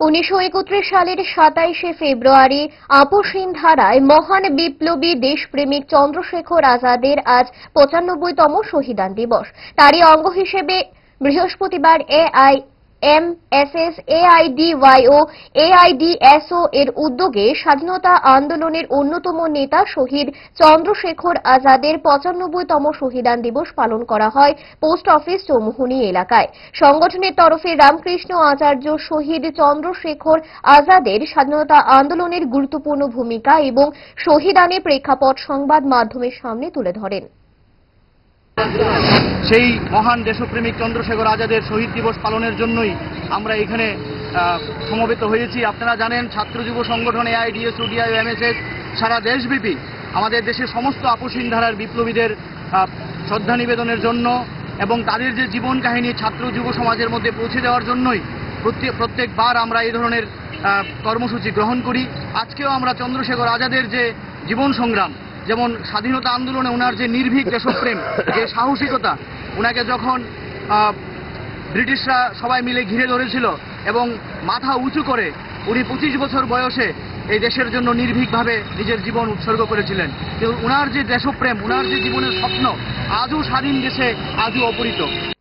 উনিশশো একত্রিশ সালের সাতাইশে ফেব্রুয়ারি আপসীন ধারায় মহান বিপ্লবী দেশপ্রেমিক চন্দ্রশেখর আজাদের আজ পঁচানব্বইতম শহীদান দিবস। তারই অঙ্গ হিসেবে বৃহস্পতিবার A I M S S AIDYO AIDSO এর উদ্যোগে স্বাধীনতা আন্দোলনের অন্যতম নেতা শহীদ চন্দ্রশেখর আজাদের পঁচানব্বইতম শহীদান দিবস পালন করা হয় পোস্ট অফিস চৌমুহনী এলাকায়। সংগঠনের তরফে রামকৃষ্ণ আচার্য শহীদ চন্দ্রশেখর আজাদের স্বাধীনতা আন্দোলনের গুরুত্বপূর্ণ ভূমিকা এবং শহীদানের প্রেক্ষাপট সংবাদ মাধ্যমের সামনে তুলে ধরেন। সেই মহান দেশপ্রেমিক চন্দ্রশেখর আজাদের শহীদ দিবস পালনের জন্যই আমরা এখানে সমবেত হয়েছি। আপনারা জানেন, ছাত্র যুব সংগঠন এআইডিএস ওডিআই এমএসএস সারা দেশব্যাপী আমাদের দেশের সমস্ত আপোষহীন ধারার বিপ্লবীদের শ্রদ্ধা নিবেদনের জন্য এবং তাদের যে জীবন কাহিনী ছাত্র যুব সমাজের মধ্যে পৌঁছে দেওয়ার জন্যই প্রত্যেক প্রত্যেকবার আমরা এই ধরনের কর্মসূচি গ্রহণ করি। আজকেও আমরা চন্দ্রশেখর আজাদের যে জীবন সংগ্রাম যেমন স্বাধীনতা আন্দোলনে ওনার যে নির্ভীক দেশপ্রেম যে সাহসিকতা ওনাকে যখন ব্রিটিশরা সবাই মিলে ঘিরে ধরেছিল এবং মাথা উঁচু করে উনি পঁচিশ বছর বয়সে এই দেশের জন্য নির্ভীকভাবে নিজের জীবন উৎসর্গ করেছিলেন। কিন্তু ওনার যে দেশপ্রেম ওনার যে জীবনের স্বপ্ন, আজও স্বাধীন দেশে, আজও অপরিত।